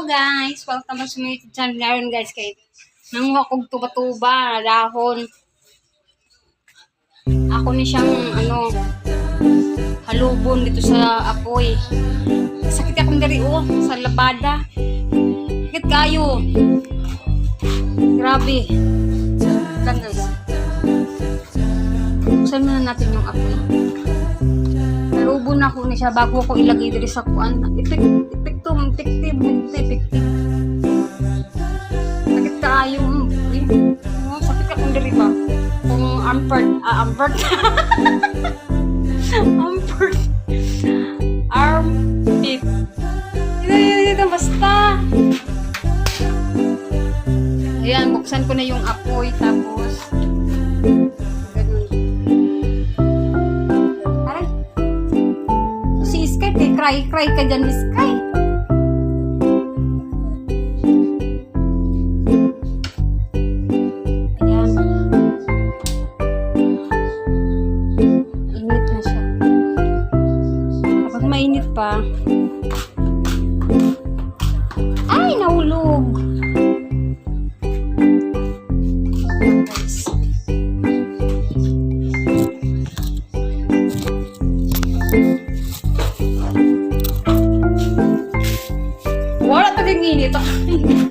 Guys! Welcome sa my YouTube channel ngayon guys kay nanguha kong tuba-tuba, dahon. Ako ni siyang ano halubon dito sa apoy. Sakit akong dari oh, sa labada. Sakit kayo. Grabe. Lang guys. Buksan muna natin yung apoy. Nalubo na ako ni siya bago ko ilagay diri sa kuan. Epek, epekto, tiktim, epektim. Sakit kaayo. Eh, oh, sakit akong diri ba? Kung ampert, ah, ampert. ampert. Armpit. Dito, dito, dito, basta. Ayan, buksan ko na yung apoy, tapos, cry, cry ka dyan, Sky. Ayan. To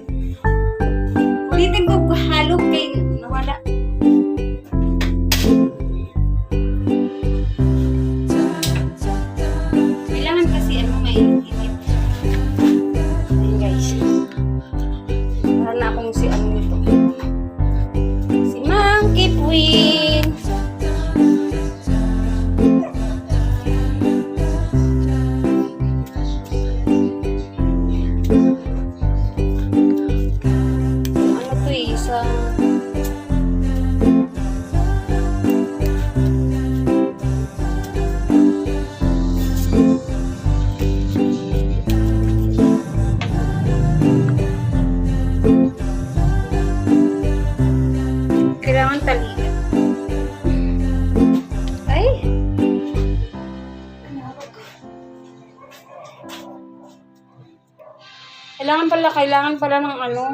Kailangan pala, kailangan pala ng ano,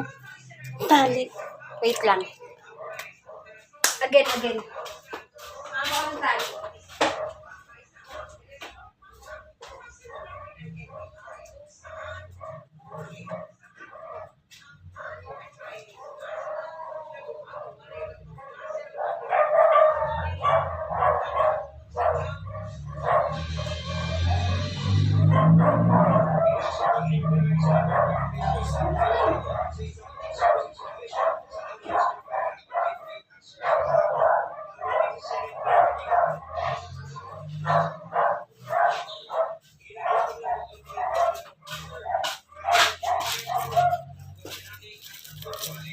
tali. Wait lang. Again, again. Ano ang tali?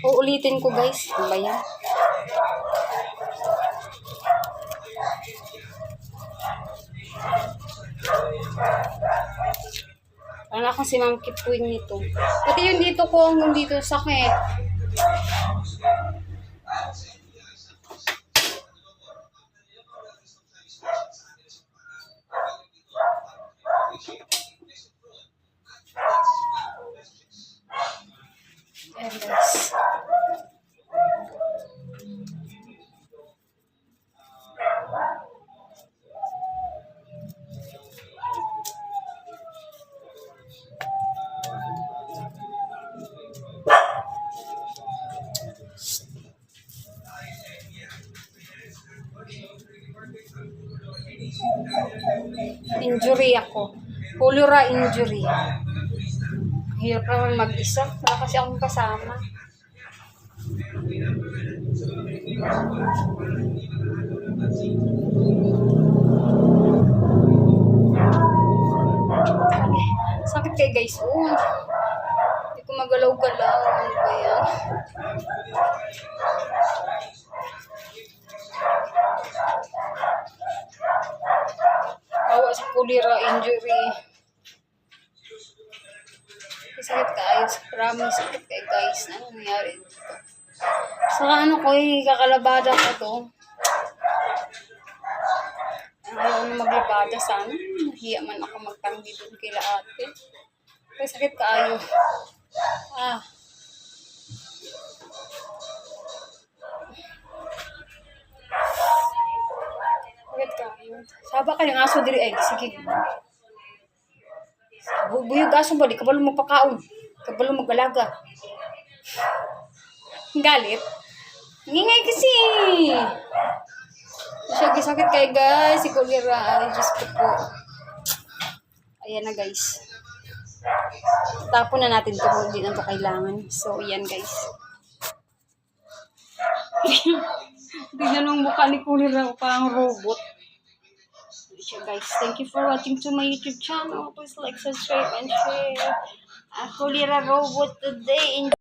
Uulitin ko guys. Ano ba yan? Wala kasi Ma'am Kipuin nito. Pati yung dito ko hanggang dito sakit. Injury ako. Cholera injury. Hirap naman mag-isa. Wala kasi akong kasama. Sakit kay guys. Oh. Hindi ko magalaw-galaw. Ano ba yan? Cholera injury. Sakit guys. Promise sakit kay guys. Ano nangyari dito? Sa ano ko eh, kakalabada ko to. Ayaw na maglabada sana. Nahiya man ako magtanggi doon kila ate. Kaya sakit kaayo. Ah. Saba ka ng aso diri ay sige. Bu- Buyog aso ba di kabalo magpakaon. Kabalo magalaga. Galit. Ngingay kasi. Siya gisakit kay guys. Si Kulira. Ay, Diyos ko po. Ayan na guys. Tapon na natin ito hindi na ito kailangan. So, ayan guys. Tingnan ang mukha ni Kulira. Parang robot. Siya guys. Thank you for watching to my YouTube channel. Please like, subscribe, and share. Ako Robot today.